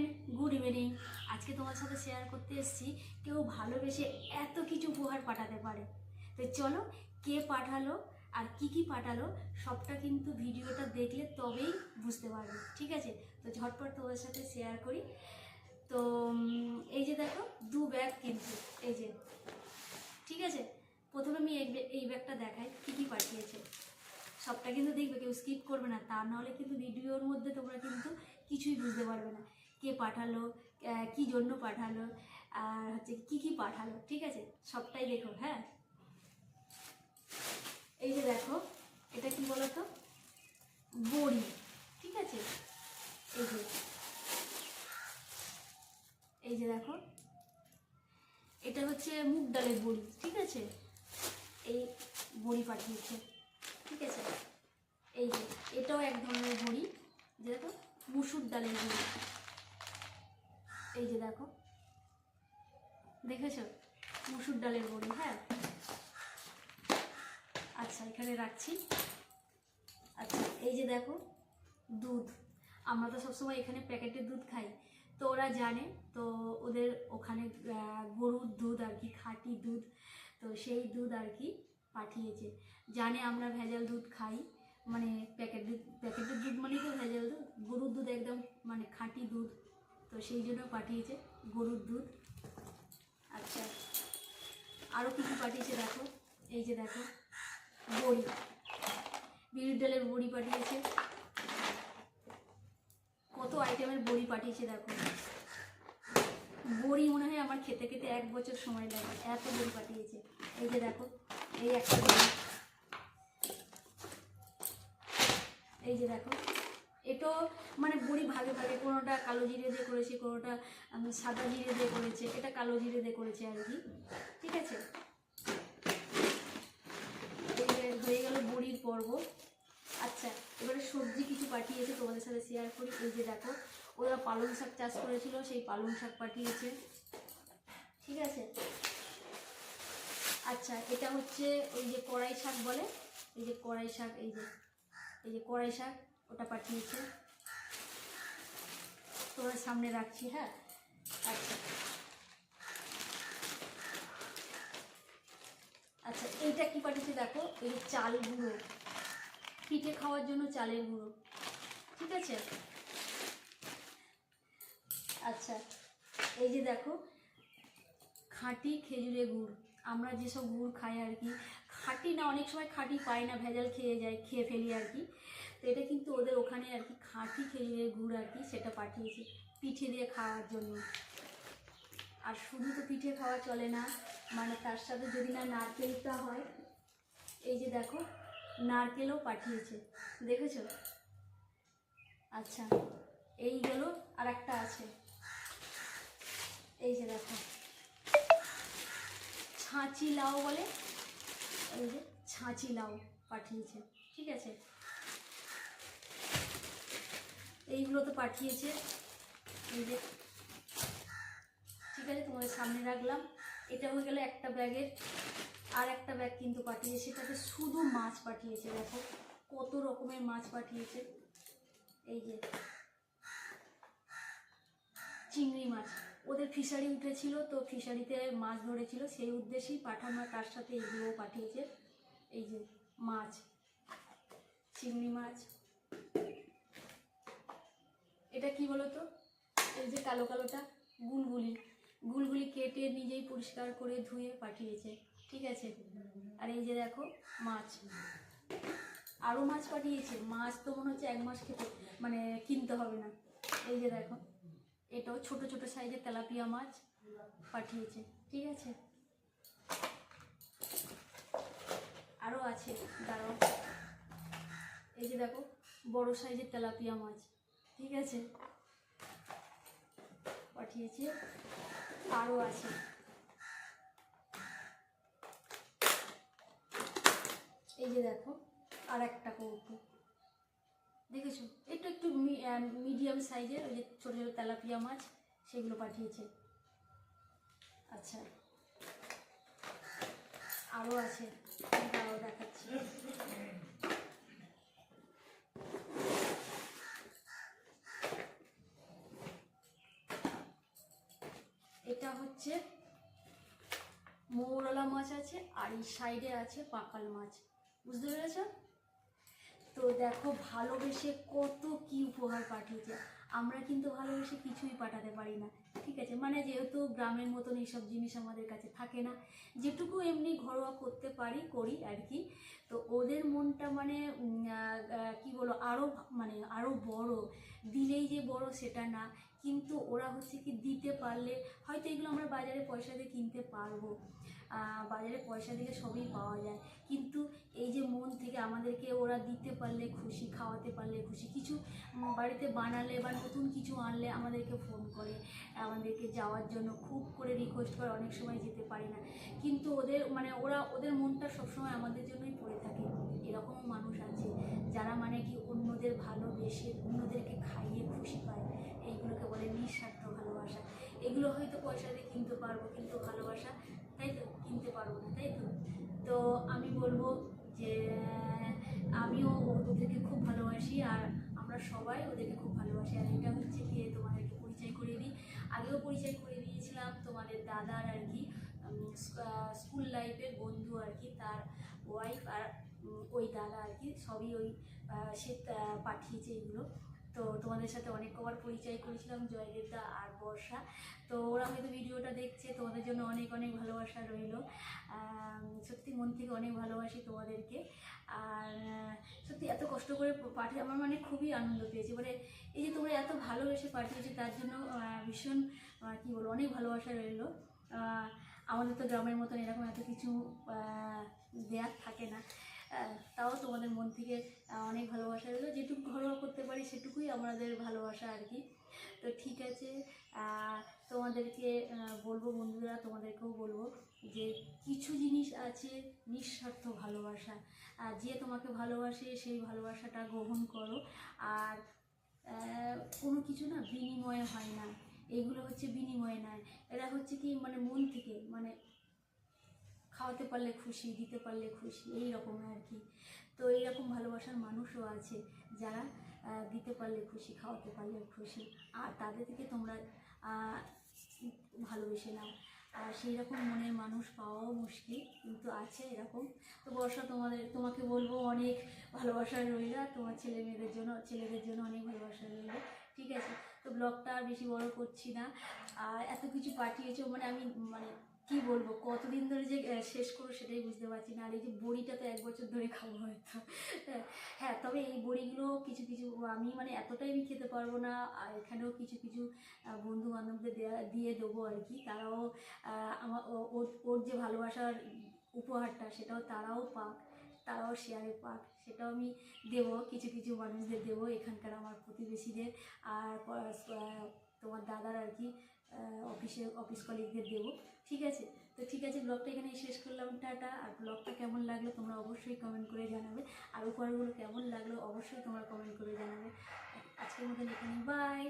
Friend good evening আজকে তোমার সাথে শেয়ার করতে এসেছি, কেউ ভালোবেসে এত কিছু উপহার পাঠাতে পারে। তো চলো, কে পাঠালো আর কি কি পাঠালো, সবটা কিন্তু ভিডিওটা দেখলে তবেই বুঝতে পারবে, ঠিক আছে? তো ঝটপট তোমার সাথে শেয়ার করি। তো এই যে দেখো, দু ব্যাগ কিন্তু, এই যে, ঠিক আছে? প্রথমে আমি এই ব্যাগ- এই ব্যাগটা দেখাই, কি কি পাঠিয়েছে। সবটা কিন্তু দেখবে, কেউ স্কিপ করবে না, তা নাহলে কিন্তু ভিডিওর মধ্যে তোমরা কিন্তু কিছুই বুঝতে পারবে না। কে পাঠালো কি জন্য পাঠালো, আর হচ্ছে কি কি পাঠালো, ঠিক আছে? সবটাই দেখো হ্যাঁ? এই যে দেখো, এটা কি বলতো? বড়ি, ঠিক আছে? এই যে এই যে দেখো, এটা হচ্ছে মুগ ডালের বড়ি, ঠিক আছে? এই বড়ি পাঠিয়েছে, ঠিক আছে? এই যে, এটাও এক ধরনের বড়ি, যে দেখো, মুসুর ডালের বড়ি। এই যে দেখো। দেখেছ? মুসুর ডালের বড়ি হ্যাঁ? আচ্ছা এখানে রাখছি। আচ্ছা এই যে দেখো, দুধ। আমরা তো সবসময় এখানে প্যাকেটের দুধ খাই। তো ওরা জানে, তো ওদের ওখানে গরুর দুধ আর কি, খাঁটি দুধ, তো সেই দুধ আর কি পাঠিয়েছে। জানে আমরা ভেজাল দুধ খাই মানে প্যাকেট দুধ, প্যাকেটের দুধ মানেই তো ভেজাল দুধ। গরুর দুধ একদম মানে খাঁটি দুধ। তো সেই জন্য পাঠিয়েছে গরুর দুধ। আচ্ছা আরও কী কী পাঠিয়েছে দেখো? এই যে দেখো, বড়ি। বিউলির ডালের বড়ি পাঠিয়েছে। কত আইটেমের বড়ি পাঠিয়েছে দেখো। বড়ি মনে হয় আমার খেতে খেতে এক বছর সময় লাগে, এত বড়ি পাঠিয়েছে। এই যে দেখো, এই একটা বড়ি। এই যে দেখো এটাও মানে বুড়ি ভাগে ভাগে, কোনোটা কালো জিরে দিয়ে করেছে, কোনোটা সাদা জিরে দিয়ে করেছে, এটা কালো জিরে দিয়ে করেছে আর কি, ঠিক আছে? হয়ে গেল বড়ির পর্ব। আচ্ছা এবারে সবজি কিছু পাঠিয়েছে, তোমাদের সাথে শেয়ার করি। এই যে দেখো, ওরা পালং শাক চাষ করেছিল, সেই পালং শাক পাঠিয়েছে, ঠিক আছে? আচ্ছা এটা হচ্ছে ওই যে কড়াই শাক বলে, এই যে কড়াই শাক, এই যে এই যে কড়াই শাক। ওটা পাঠিয়েছে। তোমার সামনে রাখছি হ্যাঁ? আচ্ছা। আচ্ছা এইটা কি পাঠিয়েছে দেখো? এই চাল গুঁড়ো। পিঠে খাওয়ার জন্য চালের গুঁড়ো। ঠিক আছে? আচ্ছা এই যে দেখো, খাঁটি খেজুরে গুড়। আমরা যেসব গুড় খাই আর কি খাঁটি না অনেক সময় খাঁটি পাই না, ভেজাল খেয়ে যায়, খেয়ে ফেলি আর কি। তো এটা কিন্তু ওদের ওখানে আর কি খাঁটি খেজুরের গুড় আর কি সেটা পাঠিয়েছে পিঠে দিয়ে খাওয়ার জন্য। আর শুধু তো পিঠে খাওয়া চলে না মানে তার সাথে যদি না নারকেলটা হয়, এই যে দেখো, নারকেলও পাঠিয়েছে। দেখেছ? আচ্ছা এইগুলো আর একটা আছে। এই যে দেখো, ছাঁচি লাউ বলে এই যে ছাঁচি লাউ পাঠিয়েছে। ঠিক আছে? এইগুলো তো পাঠিয়েছে। এই যে, ঠিক আছে, তোমাদের সামনে রাখলাম। এটা হয়ে গেলে একটা ব্যাগের। আর একটা ব্যাগ কিন্তু পাঠিয়েছে। সেটাতে শুধু মাছ পাঠিয়েছে, দেখো। কত রকমের মাছ পাঠিয়েছে। এই যে, চিংড়ি মাছ। ওদের ফিশারি উঠেছিল, তো ফিশারিতে মাছ ধরেছিল, সেই উদ্দেশ্যেই পাঠানো তার সাথে এইগুলোও পাঠিয়েছে। এই যে মাছ, চিংড়ি মাছ। এটা কি বলো তো এই যে কালো কালোটা, গুলগুলি। গুলগুলি কেটে নিজেই পরিষ্কার করে ধুয়ে পাঠিয়েছে, ঠিক আছে? আর এই যে দেখো, মাছ। আরও মাছ পাঠিয়েছে। মাছ তো মনে হচ্ছে এক মাস খেতে মানে কিনতে হবে না। এই যে দেখো। এটাও ছোট ছোট সাইজের তেলাপিয়া মাছ পাঠিয়েছে। ঠিক আছে? আরও আছে, দাঁড়াও। এই যে দেখো, বড় সাইজের তেলাপিয়া মাছ। ঠিক আছে? পাঠিয়েছে। আরও আছে। এই যে দেখো আর একটা কৌটো। দেখেছ? একটু একটু মিডিয়াম সাইজের ওই যে ছোটো ছোটো তেলাপিয়া মাছ, সেগুলো পাঠিয়েছে। আচ্ছা। আরও আছে। আরও দেখাচ্ছি। এটা হচ্ছে মৌরলা মাছ আছে, আর এই সাইডে আছে পাকাল মাছ। বুঝতে পেরেছ? তো দেখো ভালোবেসে কত কি উপহার পাঠিয়েছে। আমরা কিন্তু ভালোবেসে কিছুই পাঠাতে পারি না, ঠিক আছে? মানে যেহেতু গ্রামের মতন এইসব জিনিস আমাদের কাছে থাকে না, যেটুকু এমনি ঘরোয়া করতে পারি, করি আর কি। তো ওদের মনটা মানে কি বলো আরও মানে আরও বড়। দিলেই যে বড় সেটা না। কিন্তু ওরা হচ্ছে কি দিতে পারলে, হয়তো এগুলো আমরা বাজারে পয়সা দিয়ে কিনতে পারব। বাজারে পয়সা দিলে সবই পাওয়া যায়। কিন্তু এই যে মন থেকে আমাদেরকে ওরা দিতে পারলে, খুশি খাওয়াতে পারলে, খুশি কিছু বাড়িতে বানালে বা নতুন কিছু আনলে আমাদেরকে ফোন করে। আমাদেরকে যাওয়ার জন্য খুব করে রিকোয়েস্ট করে, অনেক সময় যেতে পারি না। কিন্তু ওদের মানে ওরা, ওদের মনটা সবসময় আমাদের জন্যই পড়ে থাকে। এরকমও মানুষ আছে যারা মানে কি অন্যদের ভালোবেসে অন্যদেরকে খাইয়ে খুশি পায়। এইগুলোকে বলে নিঃস্বার্থ ভালোবাসা। এগুলো হয়তো পয়সা দিয়ে কিনতে পারব কিন্তু ভালোবাসা, তাই তো? কিনতে পারব না, তাই তো? তো আমি বলব যে, আমিও ওদেরকে খুব ভালোবাসি আর আমরা সবাই ওদেরকে খুব ভালোবাসি। আর এটা হচ্ছে গিয়ে তোমাদেরকে পরিচয় করিয়ে দিই। আগেও পরিচয় করে দিয়েছিলাম তোমাদের দাদার আর কি স্কুল লাইফের বন্ধু আর কি, তার ওই দাদা আর কি, সবই ওই সে পাঠিয়েছে এগুলো। তো তোমাদের সাথে অনেক কবার পরিচয় করেছিলাম, জয়দেবদা আর বর্ষা। তো ওরা হয়তো ভিডিওটা দেখছে, তোমাদের জন্য অনেক অনেক ভালোবাসা রইল। সত্যি মন থেকে অনেক ভালোবাসি তোমাদেরকে। আর সত্যি এত কষ্ট করে পাঠিয়ে, আমার মানে খুবই আনন্দ পেয়েছি। মানে এই যে তোমরা এত ভালোবেসে পাঠিয়েছো, তার জন্য ভীষণ কী বলব, অনেক ভালোবাসা রইল। আমাদের তো গ্রামের মতন এরকম এত কিছু দেয়ার থাকে না। তাও তোমাদের মন থেকে অনেক ভালোবাসা রইল। যেটুকু ঘরোয়া করতে পারি, সেটুকুই আমাদের ভালোবাসা আর কি। তো ঠিক আছে তোমাদেরকে বলব বন্ধুরা, তোমাদেরকেও বলব যে কিছু জিনিস আছে নিঃস্বার্থ ভালোবাসা। আর যে তোমাকে ভালোবাসে, সেই ভালোবাসাটা গ্রহণ করো। আর কোনো কিছু না বিনিময়ে হয় না। এগুলো হচ্ছে বিনিময়ে নয়। এরা হচ্ছে কি মানে মন থেকে মানে খাওয়াতে পারলে খুশি, দিতে পারলে খুশি, এই রকম আর কি। তো এইরকম ভালোবাসার মানুষও আছে যারা দিতে পারলে খুশি, খাওয়াতে পারলে খুশি। আর তাদের থেকে তোমরা ভালোবেসে নাও। আর সেই রকম মনের মানুষ পাওয়াও মুশকিল, কিন্তু আছে এরকম। তো বর্ষা, তোমাদের, তোমাকে বলব অনেক ভালোবাসা রইল তোমার ছেলে মেয়েদের জন্য, ছেলেদের জন্য অনেক ভালোবাসা রইল। ঠিক আছে, তো ব্লগটা আর বেশি বড় করছি না। আর এত কিছু পাঠিয়েছো মানে আমি মানে কি বলব, কতদিন ধরে যে শেষ করব সেটাই বুঝতে পারছি না। আর এই যে বড়িটা তো এক বছর ধরে খাব হয়তো। হ্যাঁ তবে এই বড়িগুলো কিছু কিছু আমি মানে এতটাই আমি খেতে পারব না। আর এখানেও কিছু কিছু বন্ধু বান্ধবদের দেয়া, দিয়ে দেবো আর কি। তারাও আমার ওর ওর যে ভালোবাসার উপহারটা সেটাও তারাও পাক, তারাও শেয়ারে পাক। সেটাও আমি দেবো, কিছু কিছু মানুষদের দেবো, এখানকার আমার প্রতিবেশীদের। আর তোমার দাদার আর কি অফিসে অফিস কলিগদের দেবো। ঠিক আছে? তো ঠিক আছে ব্লগটা এখানেই শেষ করলাম। টাটা। আর ব্লগটা কেমন লাগল তোমরা অবশ্যই কমেন্ট করে জানাবে। আর উপহারগুলো কেমন লাগল অবশ্যই তোমরা কমেন্ট করে জানাবে। আজকের মতন এখানে বাই